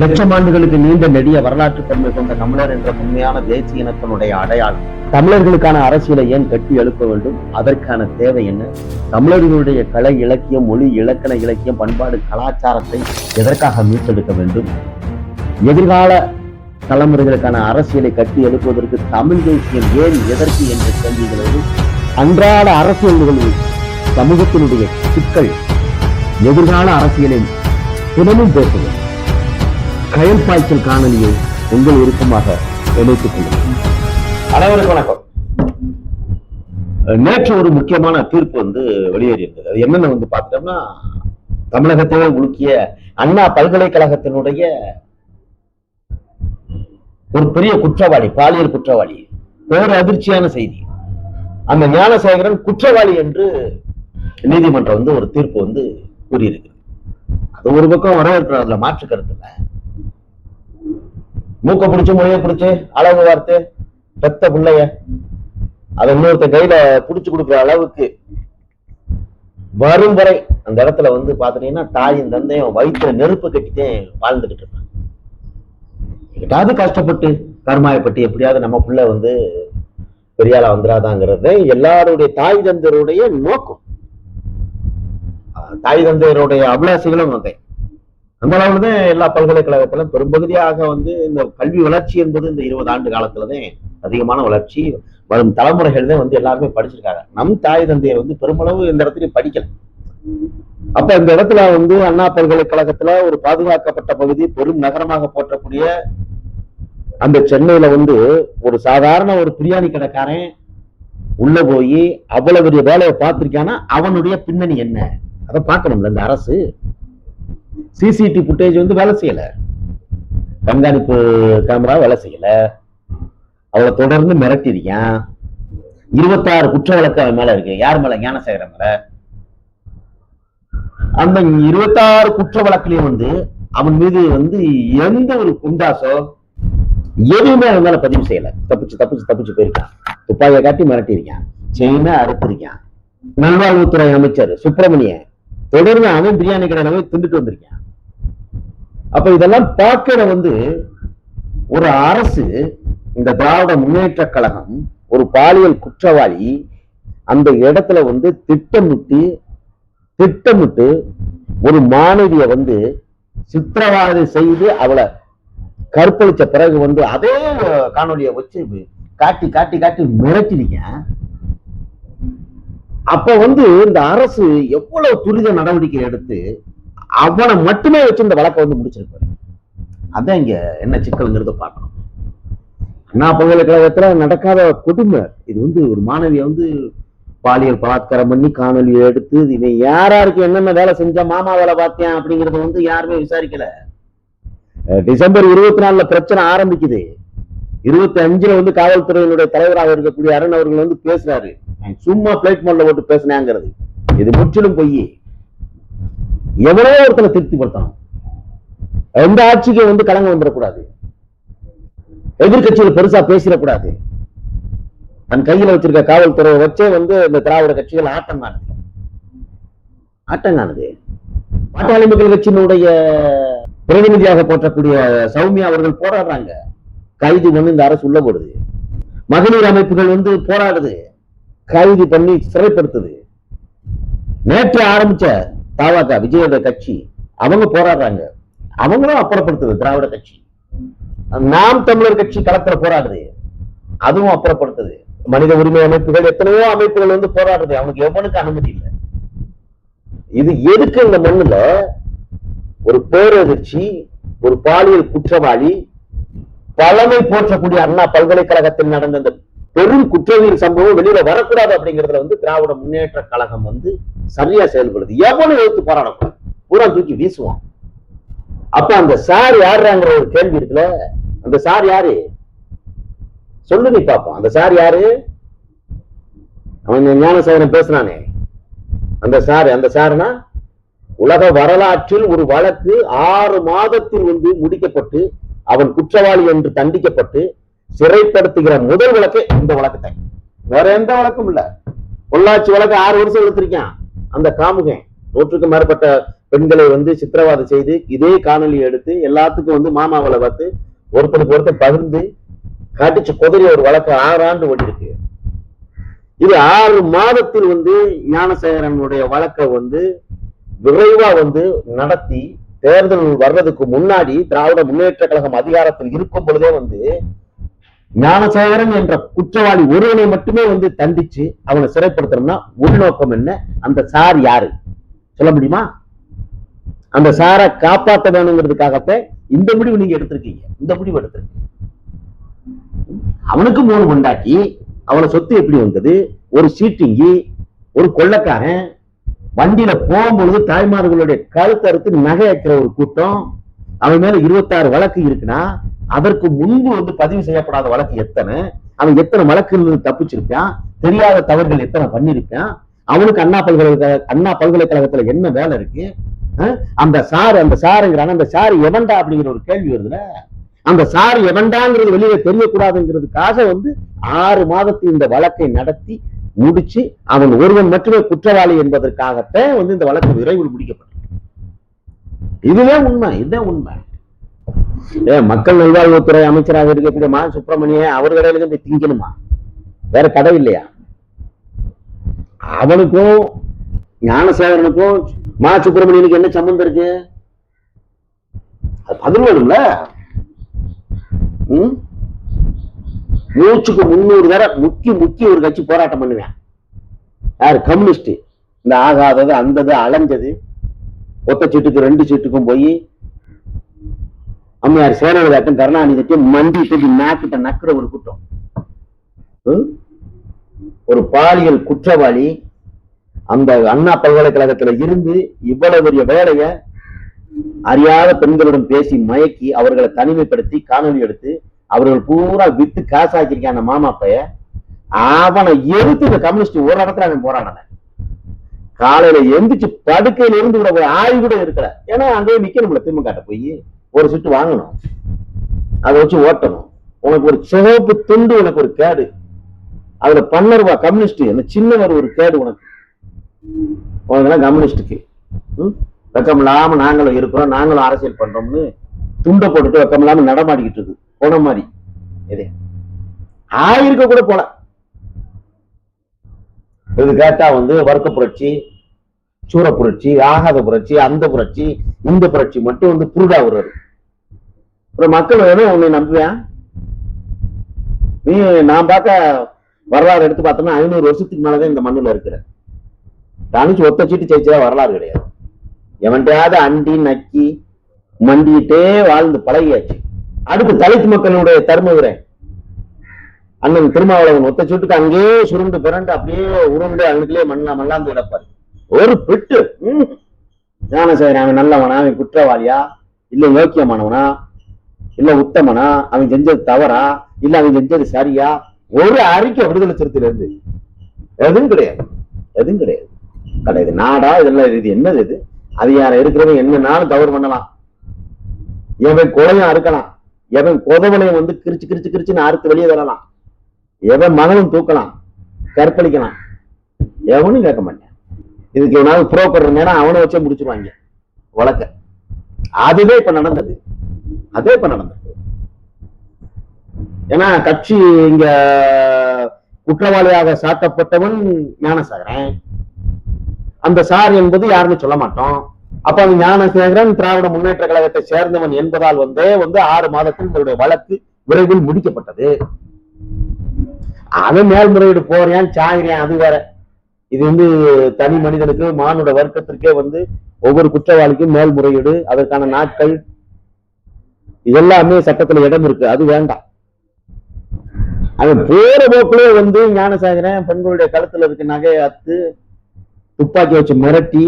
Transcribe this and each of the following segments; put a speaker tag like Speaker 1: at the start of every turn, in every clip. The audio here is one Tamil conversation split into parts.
Speaker 1: லட்சம் ஆண்டுகளுக்கு நீண்ட நெடிய வரலாற்று தன்மை கொண்ட தமிழர் என்ற உண்மையான தேசிய இனத்தினுடைய அடையாளம். தமிழர்களுக்கான அரசியலை ஏன் கட்டி எழுப்ப வேண்டும்? அதற்கான தேவை என்ன? தமிழர்களுடைய கலை இலக்கியம் மொழி இலக்கண இலக்கியம் பண்பாடு கலாச்சாரத்தை எதற்காக மீட்டெடுக்க வேண்டும்? எதிர்கால தலைமுறைகளுக்கான அரசியலை கட்டி எழுப்புவதற்கு தமிழ் தேசியம் ஏன் எதற்கு என்ற கேள்விகளோடு அன்றாட அரசியல் நிகழ்வு சமூகத்தினுடைய சிக்கல் எதிர்கால அரசியலின் தினமும் பேசுவோம் கயல் பாய்ச்சல் காணொலியை உங்கள் விருப்பமாக இணைத்துக் கொள்ளுங்கள் அனைவருக்கும் வணக்கம். நேற்று ஒரு முக்கியமான தீர்ப்பு வந்து வெளியேறியிருந்தது. அது என்னன்னு வந்து பார்த்துட்டோம்னா தமிழகத்தையே உலுக்கிய அண்ணா பல்கலைக்கழகத்தினுடைய ஒரு பெரிய குற்றவாளி பாலியல் குற்றவாளி பேர் அதிர்ச்சியான செய்தி. அந்த ஞானசேகரன் குற்றவாளி என்று நீதிமன்றம் வந்து ஒரு தீர்ப்பு வந்து கூறியிருக்கு அது ஒரு பக்கம் வரவேற்கிறோம் அதுல மாற்று கருத்து இல்லை. மூக்க பிடிச்சு மொழிய பிடிச்சு அளவு வார்த்தை பெத்த பிள்ளைய அதை இன்னொருத்த கையில புடிச்சு கொடுக்குற அளவுக்கு வரும் வரை அந்த இடத்துல வந்து பாத்துட்டீங்கன்னா தாயும் தந்தையும் வயிற்றுல நெருப்பு கட்டிட்டே வாழ்ந்துகிட்டு இருப்பாங்க எங்கிட்டாவது கஷ்டப்பட்டு கருமாயப்பட்டு எப்படியாவது நம்ம பிள்ளை வந்து பெரியால வந்துடாதாங்கிறது எல்லாருடைய தாய் தந்தையருடைய நோக்கம். தாய் தந்தையருடைய அபிலாசிகளும் அதே. அந்த அளவுல தான் எல்லா பல்கலைக்கழகத்திலும் பெரும்பகுதியாக வந்து இந்த கல்வி வளர்ச்சி என்பது இந்த இருபது ஆண்டு காலத்துலதான் அதிகமான வளர்ச்சி வரும் தலைமுறைகள் தான் வந்து எல்லாருமே படிச்சிருக்காங்க. நம் தாய் தந்தையர் வந்து பெருமளவு இந்த இடத்துலயும் படிக்கல. அப்ப இந்த இடத்துல வந்து அண்ணா பல்கலைக்கழகத்துல ஒரு பாதுகாக்கப்பட்ட பகுதி பெரும் நகரமாக போற்றக்கூடிய அந்த சென்னையில வந்து ஒரு சாதாரண ஒரு பிரியாணி கடைக்காரன் உள்ள போய் அவ்வளவு பெரிய வேலையை பார்த்திருக்கானா? அவனுடைய பின்னணி என்ன? அதை பார்க்கணும்ல இந்த அரசு. சிசிடி ஃபுட்டேஜ் வந்து வேலை செய்யல. கண்காணிப்பு கேமரா வேலை செய்யல. அவளை தொடர்ந்து மிரட்டிருக்கேன். இருபத்தாறு குற்ற வழக்கு அவன் மேல இருக்கு. யார் மேல? ஞானசேகரன் மேல. அந்த இருபத்தாறு குற்ற வழக்குலயும் வந்து அவன் மீது வந்து எந்த ஒரு குண்டாசோ எதுவுமே அவன் மேல பதிவு செய்யல. தப்பிச்சு தப்பிச்சு தப்பிச்சு போயிருக்கான். துப்பாக்கியை காட்டி மிரட்டியிருக்கான். செயினை அறுத்திருக்கான். நல்வாழ்வுத்துறை அமைச்சர் சுப்பிரமணியன் தொடர்ந்து அவன் பிரியாணி கடையில போய் திண்டுட்டு வந்திருக்கான். அப்ப இதெல்லாம் பார்க்கிற வந்து ஒரு அரசு இந்த திராவிட முன்னேற்ற கழகம் ஒரு பாலியல் குற்றவாளி அந்த இடத்துல வந்து திட்டமிட்டு திட்டமிட்டு ஒரு மாணவிய வந்து சித்திரவாதை செய்து அவளை கற்பழிச்ச பிறகு வந்து அதே காணொலியை வச்சு காட்டி காட்டி காட்டி மிரட்டினீங்க அப்ப வந்து இந்த அரசு எவ்வளவு துரித நடவடிக்கை எடுத்து அவனை மட்டுமே வச்சு இந்த வழக்கை வந்து முடிச்சிருப்பாரு அதான் இங்க என்ன சிக்கல்ங்கிறத பார்க்கணும். அண்ணா பல்கலைக்கழகத்துல நடக்காத கொடுமை. இது வந்து ஒரு மாணவியை வந்து பாலியல் பலாத்காரம் பண்ணி காணொலியை எடுத்து இவன் யாராருக்கு என்னென்ன வேலை செஞ்சா மாமா வேலை பார்த்தேன் அப்படிங்கறத வந்து யாருமே விசாரிக்கல. டிசம்பர் இருபத்தி நாலுல பிரச்சனை ஆரம்பிக்குது. இருபத்தி அஞ்சுல வந்து காவல்துறையினுடைய தலைவராக இருக்கக்கூடிய அருண் அவர்கள் வந்து பேசுறாரு. சும்மா பிளேட் மோட்ல போட்டு பேசினேங்கிறது. இது முற்றிலும் பொய் எவனோ ஒருத்தனை திருப்திப்படுத்தணும். எந்த ஆட்சிக்கு வந்து கலங்க வந்துடக்கூடாது. எதிர்கட்சிகள் பெருசா பேசிடக்கூடாது. தன் கையில வச்சிருக்க காவல்துறையை வச்சே வந்து இந்த திராவிட கட்சிகள் ஆட்டம் காணுது. ஆட்டம் காணுது. பாட்டாளி மக்கள் கட்சியினுடைய பிரதிநிதியாக போற்றக்கூடிய சௌமியா அவர்கள் போராடுறாங்க. கைது வந்து இந்த அரசு உள்ள போடுது. மகளிர் அமைப்புகள் வந்து போராடுது. கைது பண்ணி சிறைப்படுத்துது. நேற்று ஆரம்பிச்ச தாவாக விஜயோட கட்சி அவங்க போராடுறாங்க. அவங்களும் அப்புறப்படுத்துது திராவிட கட்சி. நாம் தமிழர் கட்சி களத்துல போராடுது. அதுவும் அப்புறப்படுத்துது. மனித உரிமை அமைப்புகள் எத்தனையோ அமைப்புகள் வந்து போராடுறது அவனுக்கு எவனுக்கு அனுமதி இல்லை. இது எதுக்கு இந்த மண்ணுல ஒரு பேரதிர்ச்சி ஒரு பாலியல் குற்றவாளி பழமை போற்றக்கூடிய அண்ணா பல்கலைக்கழகத்தில் நடந்த இந்த பெரும் குற்றவியல் சம்பவம் வெளியில வரக்கூடாது அப்படிங்கறதுல வந்து திராவிட முன்னேற்ற கழகம் வந்து சரியா செயல்படுது. எவ்வளவு எடுத்து போராடக்கூடாது. பூரா தூக்கி வீசுவான். அப்ப அந்த சார் யாருங்கிற ஒரு கேள்வி இருக்குல்ல? அந்த சார் யாரு? சொல்லு நீ பாப்போம். அந்த சார் யாரு? அவன் ஞானசேகரன் பேசுனானே அந்த சார் அந்த சார்னா உலக வரலாற்றில் ஒரு வழக்கு ஆறு மாதத்தில் வந்து முடிக்கப்பட்டு அவன் குற்றவாளி என்று தண்டிக்கப்பட்டு சிறைப்படுத்துகிற முதல் வழக்கு இந்த வழக்கத்தை வேற எந்த வழக்கும் இல்ல. பொள்ளாச்சி வழக்கு ஆறு வருஷம் எடுத்திருக்கான். அந்த காமுகன் நூற்றுக்கும் மேற்பட்ட பெண்களை வந்து சித்திரவாதம் செய்து இதே காணொலி எடுத்து எல்லாத்துக்கும் வந்து மாமாவளை பார்த்து ஒருத்தருக்கு ஒருத்தர் பகிர்ந்து கடிச்சு குதிரை ஒரு வழக்கு ஆறு ஆண்டு ஓடி இருக்கு இது ஆறு மாதத்தில் வந்து ஞானசேகரனுடைய வழக்கை வந்து விரைவா வந்து நடத்தி தேர்தல் வர்றதுக்கு முன்னாடி திராவிட முன்னேற்ற கழகம் அதிகாரத்தில் இருக்கும் பொழுதே வந்து ஞானசேகரன் என்ற குற்றவாளி ஒருவனை மட்டுமே வந்து தண்டிச்சு அவனை சிறைப்படுத்தணும்னா உள்நோக்கம் என்ன? அந்த சார் யாரு? சொல்ல முடியுமா? அந்த சாரை காப்பாற்ற வேணுங்கிறதுக்காகத்தான் இந்த முடிவு நீங்க எடுத்திருக்கீங்க. இந்த முடிவு எடுத்திருக்கீங்க அவனுக்கு மூணு உண்டாக்கி அவனை சொத்து எப்படி வந்தது? ஒரு சீட்டிங்கி ஒரு கொள்ளக்காரன் வண்டியில போகும்பொழுது தாய்மார்களுடைய கழுத்தறுத்து நகை வைக்கிற ஒரு கூட்டம் அவன் மேல இருபத்தாறு வழக்கு இருக்குன்னா அதற்கு முன்பு வந்து பதிவு செய்யப்படாத வழக்கு எத்தனை? அவன் எத்தனை வழக்குல தப்பிச்சிருப்பான்? தெரியாத தவறுகள் எத்தனை பண்ணிருப்பான்? அவனுக்கு அண்ணா பல்கலைக்கழக அண்ணா பல்கலைக்கழகத்துல என்ன வேலை இருக்கு? அந்த சார் அந்த சாருங்கிறான அந்த சார் எவன்டா அப்படிங்கிற ஒரு கேள்வி வருதுல? அந்த சார் எவன்டாங்கிறது வெளியே தெரியக்கூடாதுங்கிறதுக்காக வந்து ஆறு மாதத்தில் இந்த வழக்கை நடத்தி முடிச்சு அவன் ஒருவன் மட்டுமே குற்றவாளி என்பதற்காகத்தான் வந்து இந்த வழக்கு விரைவில் முடிக்கப்பட்டது இதுவே உண்மை இதுதான் உண்மை. ஏ மக்கள் நல்வாழ்வுத்துறை அமைச்சராக இருக்கக்கூடிய மா சுப்பிரமணிய அவர் கடையில போய் திங்கணுமா? வேற கடை இல்லையா? அவனுக்கும் ஞானசேகரனுக்கும் மா சுப்பிரமணியனுக்கு என்ன சம்பந்தம் இருக்கு? அது பதில் வேணும்ல நூற்றுக்கு மூச்சுக்கு முன்னூறு தடவை முக்கி முக்கி ஒரு கட்சி போராட்டம் பண்ணுவேன். யார்? கம்யூனிஸ்ட் இந்த ஆகாதது அந்தது அலைஞ்சது. ஒத்த சீட்டுக்கு ரெண்டு சீட்டுக்கும் போய் அம்மையார் சேனவிதாட்டம் கருணாநிதிக்கு மண்டி தூக்கி நாக்கிட்ட நக்குற ஒரு கூட்டம். ஒரு பாலியல் குற்றவாளி அந்த அண்ணா பல்கலைக்கழகத்துல இருந்து இவ்வளவு பெரிய வேலைய அறியாத பெண்களுடன் பேசி மயக்கி அவர்களை தனிமைப்படுத்தி காணொலி எடுத்து அவர்கள் பூரா வித்து காசாக்கியிருக்கான் அந்த மாமா பைய. அவனை எதிர்த்து இந்த கம்யூனிஸ்ட் ஒரு இடத்துல அவன் போராடின காலையில எந்திரிச்சு படுக்கையில இருந்து கூட ஆய்வு கூட இருக்கல ஏன்னா அங்கேயே நிக்கணும்ல திமுக போய். ஒரு சுட்டு வாங்கணும். அதை வச்சு ஓட்டணும். உனக்கு ஒரு சிவப்பு துண்டு உனக்கு ஒரு கேடு. அதுல பன்னருவா கம்யூனிஸ்ட் என்ன சின்னவர் ஒரு கேடு உனக்கு. உனக்குலாம் கம்யூனிஸ்டுக்கு? வெக்கம் இல்லாம நாங்களும் இருக்கிறோம் நாங்களும் அரசியல் பண்றோம்னு துண்டை போட்டுட்டு வெக்கம் இல்லாம நடமாடிக்கிட்டு இருக்கு. போன மாதிரி இது. ஆயிருக்க கூட போல. இது கேட்டா வந்து வர்க்க புரட்சி சூர புரட்சி ஆகாத புரட்சி அந்த புரட்சி இந்த புரட்சி மட்டும் வந்து புருடா வருவாரு அப்புறம் மக்கள் வேணும் உன்னை நம்புவேன் நீ நான் பார்க்க வரலாறு எடுத்து பார்த்தோம்னா ஐநூறு வருஷத்துக்கு மேலதான் இந்த மண்ணுல இருக்கிற. தனிச்சு ஒத்த சீட்டு ஜெயிச்சதா வரலாறு கிடையாது. எவன்றையாவது அண்டி நக்கி மண்டிட்டே வாழ்ந்து பழகியாச்சு. அடுத்து தலித் மக்களுடைய தர்மபுரை அண்ணன் திருமாவளவன் ஒத்த சீட்டுக்கு அங்கேயே சுருண்டு பிறண்டு அப்படியே உருண்டு அவனுக்குள்ளே மண்ணா மல்லாந்து கிடப்பாரு. ஒரு பிட்டு. ஞான ஞானசேகரன் அவன் நல்லவனா அவன் குற்றவாளியா? இல்ல யோக்கியமானவனா? இல்ல உத்தமனா? அவன் செஞ்சது தவறா? இல்ல அவன் செஞ்சது சரியா? ஒரு அறிக்கை விடுதலை சிறுத்தையில இருந்து எதுவும் கிடையாது. எதுவும் கிடையாது. கிடையாது நாடா? இதெல்லாம் இது என்னது இது? அது இருக்கிறவன் என்ன நாளும் தவறு பண்ணலாம். எவன் குலையும் அறுக்கலாம் எவன் கொதவனையும் வந்து கிரிச்சு கிரிச்சு கிரிச்சுன்னு அறுத்து வெளியே தரலாம் எவன் மகனும் தூக்கலாம். கற்பழிக்கலாம். எவனும் கேட்க மாட்டேன். இதுக்கு எவனாவது புரோக்கர் நேரம் அவனை வச்சே முடிச்சிருவாங்க. வழக்க. அதுவே இப்ப நடந்தது. அதே இப்ப நடந்தது ஏன்னா கட்சி இங்க குற்றவாளியாக சாட்டப்பட்டவன் ஞானசாகரன். அந்த சார் என்பது யாருன்னு சொல்ல மாட்டோம். அப்ப அந்த ஞானசேகரன் திராவிட முன்னேற்ற கழகத்தை சேர்ந்தவன் என்பதால் வந்தே வந்து ஆறு மாதத்தில் இவருடைய வழக்கு விரைவில் முடிக்கப்பட்டது. அவன் மேல்முறையீடு போறியான் சாகிறியான் அது வேற. இது வந்து தனி மனிதனுக்கு மானுட வர்க்கத்திற்கே வந்து ஒவ்வொரு குற்றவாளிக்கும் மேல்முறையீடு அதற்கான நாட்கள் எல்லாமே சட்டத்துல இடம் இருக்கு. அது வேண்டாம். அவன் போற போக்குலே வந்து ஞானசாகரன் பெண்களுடைய கழுத்துல இருக்க நகையை அத்து துப்பாக்கி வச்சு மிரட்டி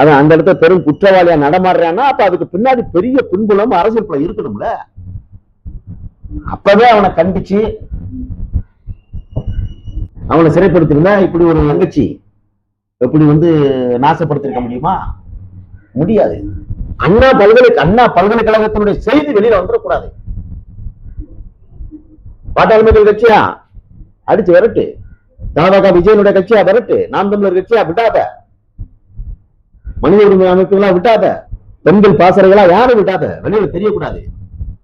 Speaker 1: அவன் அந்த இடத்துல பெரும் குற்றவாளியா நடமாடுறான்னா அப்ப அதுக்கு பின்னாடி பெரிய பின்புலம் அரசியல் இருக்கணும்ல. அப்பவே அவனை கண்டிச்சு அவளை சிறைப்படுத்திருந்தா இப்படி ஒரு தங்கச்சி எப்படி வந்து நாசப்படுத்திருக்க முடியுமா? முடியாது. அண்ணா பல்கலை அண்ணா பல்கலைக்கழகத்தினுடைய செய்தி வெளியில வந்துடக்கூடாது பாட்டாளி மக்கள் கட்சியா? அடிச்சு விரட்டு. தாவக விஜயனுடைய கட்சியா? விரட்டு. நாம் தமிழர் கட்சியா? விடாத மனித உரிமை அமைப்புகளா? விடாத பெண்கள் பாசறைகளா? யாரும் விடாத வெளியில தெரியக்கூடாது.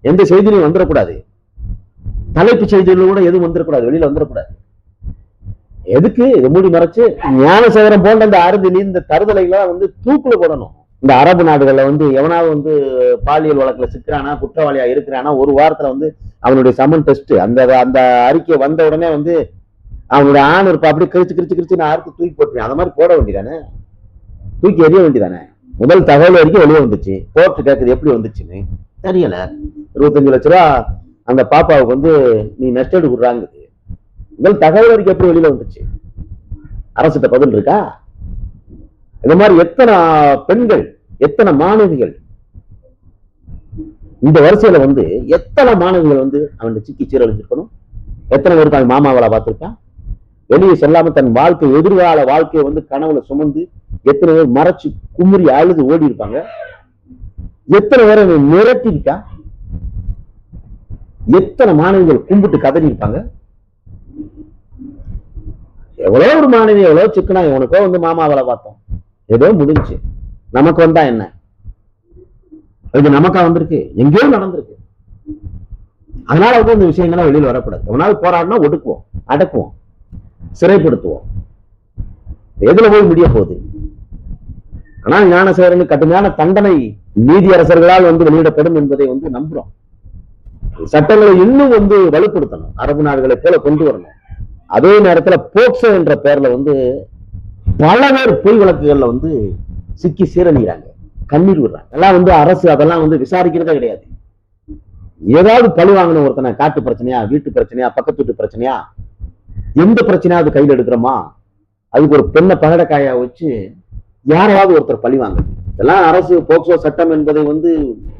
Speaker 1: எந்த செய்தியிலும் வந்துடக்கூடாது தலைப்பு செய்திகள் கூட எதுவும் வந்துடக்கூடாது வெளியில வந்துடக்கூடாது எதுக்கு? இதை மூடி மறைச்சு ஞானசேகரம் போன்ற இந்த அருந்தினி இந்த தருதலைகளாம் வந்து தூக்குல போடணும். இந்த அரபு நாடுகள்ல வந்து எவனாவது வந்து பாலியல் வழக்குல சிக்கிறானா குற்றவாளியா இருக்கிறானா ஒரு வாரத்துல வந்து அவனுடைய சமன் டெஸ்ட் அந்த அந்த அறிக்கை வந்த உடனே வந்து அவனுடைய ஆண் இருப்பா அப்படியே கிழிச்சு கிழிச்சு கிழிச்சு நான் அறுத்து தூக்கி போட்டுருவேன். அந்த மாதிரி போட வேண்டியதானே? தூக்கி எறிய வேண்டியதானே? முதல் தகவல் வரைக்கும் வெளியே வந்துச்சு. கோர்ட் கேட்குறது எப்படி வந்துச்சுன்னு தெரியல. இருபத்தஞ்சு லட்ச ரூபா அந்த பாப்பாவுக்கு வந்து நீ நஷ்டடு விடுறாங்குது முதல் தகவல் அறிக்கை எப்படி வெளியில வந்துச்சு? அரசிட்ட பதில் இருக்கா? இந்த மாதிரி எத்தனை பெண்கள் எத்தனை மாணவிகள் இந்த வரிசையில வந்து எத்தனை மாணவிகள் வந்து அவன் சிக்கி சீரழிஞ்சிருக்கணும்? எத்தனை பேர் அவன் மாமாவளை பார்த்திருக்கான் வெளியே செல்லாம தன் வாழ்க்கை எதிர்கால வாழ்க்கையை வந்து கனவுல சுமந்து எத்தனை பேர் மறைச்சு குமுறி அழுது ஓடி இருப்பாங்க எத்தனை பேரை அவன் மிரட்டி இருக்கா எத்தனை மாணவிகள் கும்பிட்டு கதறி இருப்பாங்க எவ்வளவு ஒரு மாணவி எவ்வளவு சிக்கனா இவனுக்கோ வந்து மாமாவளை பார்த்தோம். ஏதோ முடிஞ்சு. நமக்கு வந்தா என்ன? இது நமக்கா வந்திருக்கு? எங்கேயோ நடந்திருக்கு. அதனால வந்து இந்த விஷயங்கள்லாம் வெளியில வரக்கூடாது. எவனாவது போராடினா ஒடுக்குவோம் அடக்குவோம் சிறைப்படுத்துவோம். எதுல போய் முடிய போகுது? ஆனா ஞானசேகரனுக்கு கடுமையான தண்டனை நீதி அரசர்களால் வந்து வெளியிடப்படும் என்பதை வந்து நம்புறோம். சட்டங்களை இன்னும் வந்து வலுப்படுத்தணும். அரபு நாடுகளை போல கொண்டு வரணும். அதே நேரத்துல போக்சோ என்ற பெயர்ல வந்து பல பேர் பொய் வழக்குகள்ல வந்து சிக்கி சீரணிகிறாங்க கண்ணீர் விடுறாங்க. எல்லாம் வந்து அரசு அதெல்லாம் வந்து விசாரிக்கிறதே கிடையாது. ஏதாவது பழி வாங்கின ஒருத்தனை காட்டு பிரச்சனையா வீட்டு பிரச்சனையா பக்கத்து வீட்டு பிரச்சனையா எந்த பிரச்சனையாவது கையில் எடுக்கிறோமா? அதுக்கு ஒரு பெண்ணை பகடக்காயா வச்சு யாராவது ஒருத்தர் பழி வாங்குது இதெல்லாம் அரசு போக்சோ சட்டம் என்பதை வந்து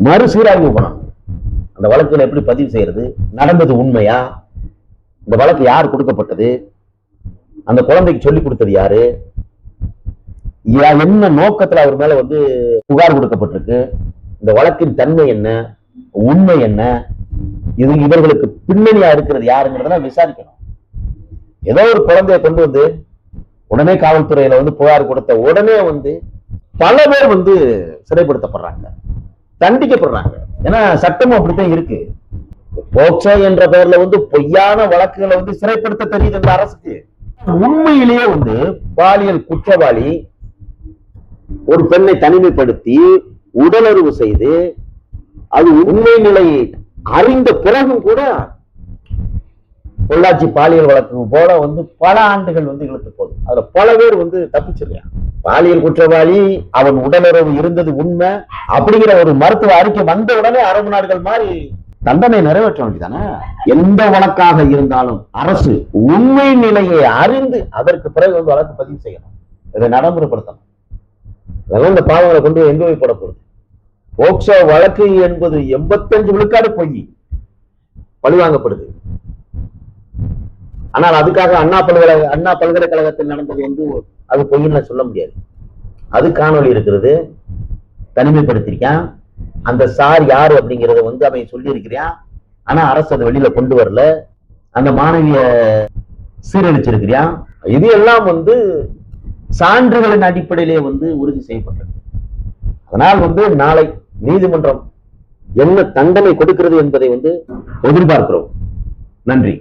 Speaker 1: மறுசீராய்வு பண்ணணும். அந்த வழக்குல எப்படி பதிவு செய்யறது? நடந்தது உண்மையா? இந்த வழக்கு யார் கொடுக்கப்பட்டது? அந்த குழந்தைக்கு சொல்லி கொடுத்தது யாரு? யா- என்ன நோக்கத்துல அவர் மேல வந்து புகார் கொடுக்கப்பட்டிருக்கு? இந்த வழக்கின் தன்மை என்ன? உண்மை என்ன? இது இவர்களுக்கு பின்னணியா இருக்கிறது யாருங்கிறதெல்லாம் விசாரிக்கணும். ஏதோ ஒரு குழந்தைய கொண்டு வந்து உடனே காவல்துறையில வந்து புகார் கொடுத்த உடனே வந்து பல பேர் வந்து சிறைப்படுத்தப்படுறாங்க. தண்டிக்கப்படுறாங்க. ஏன்னா சட்டமும் அப்படித்தான் இருக்கு. போக்சோ என்ற பெயர்ல வந்து பொய்யான வழக்குகளை வந்து சிறைப்படுத்த தெரியுது இந்த அரசுக்கு. உண்மையிலேயே வந்து பாலியல் குற்றவாளி ஒரு பெண்ணை தனிமைப்படுத்தி உடலுறவு செய்து அது உண்மை நிலையை அறிந்த பிறகும் கூட பொள்ளாச்சி பாலியல் வழக்கு போல வந்து பல ஆண்டுகள் வந்து இழுத்து போகுது. அதுல பல பேர் வந்து தப்பிச்சிருக்கான் பாலியல் குற்றவாளி அவன் உடலுறவு இருந்தது உண்மை அப்படிங்கிற ஒரு மருத்துவ அறிக்கை வந்த உடனே அரபு நாடுகள் மாதிரி தண்டனை நிறைவேற்ற வேண்டியதானே எந்த வழக்காக இருந்தாலும் அரசு உண்மை நிலையை அறிந்து அதற்கு பிறகு வந்து வழக்கு பதிவு செய்யணும். இதை நடைமுறைப்படுத்தணும். அதெல்லாம் இந்த பாவங்களை கொண்டு எங்க போய் போடப்படுது போக்சோ வழக்கு என்பது எண்பத்தஞ்சு விழுக்காடு பொய் பழிவாங்கப்படுது ஆனால் அதுக்காக அண்ணா பல்கலை அண்ணா பல்கலைக்கழகத்தில் நடந்தது வந்து அது பொய்ன்னு சொல்ல முடியாது. அது காணொளி இருக்கிறது. தனிமைப்படுத்திருக்கேன். அந்த சார் யார் அப்படிங்கறத வந்து அவன் சொல்லியிருக்கிறான் ஆனா அரசு அதை வெளியில கொண்டு வரல. அந்த மாணவிய சீரழிச்சிருக்கிறான் இது எல்லாம் வந்து சான்றுகளின் அடிப்படையிலே வந்து உறுதி செய்யப்பட்டது. அதனால் வந்து நாளை நீதிமன்றம் என்ன தண்டனை கொடுக்கிறது என்பதை வந்து எதிர்பார்க்கிறோம். நன்றி.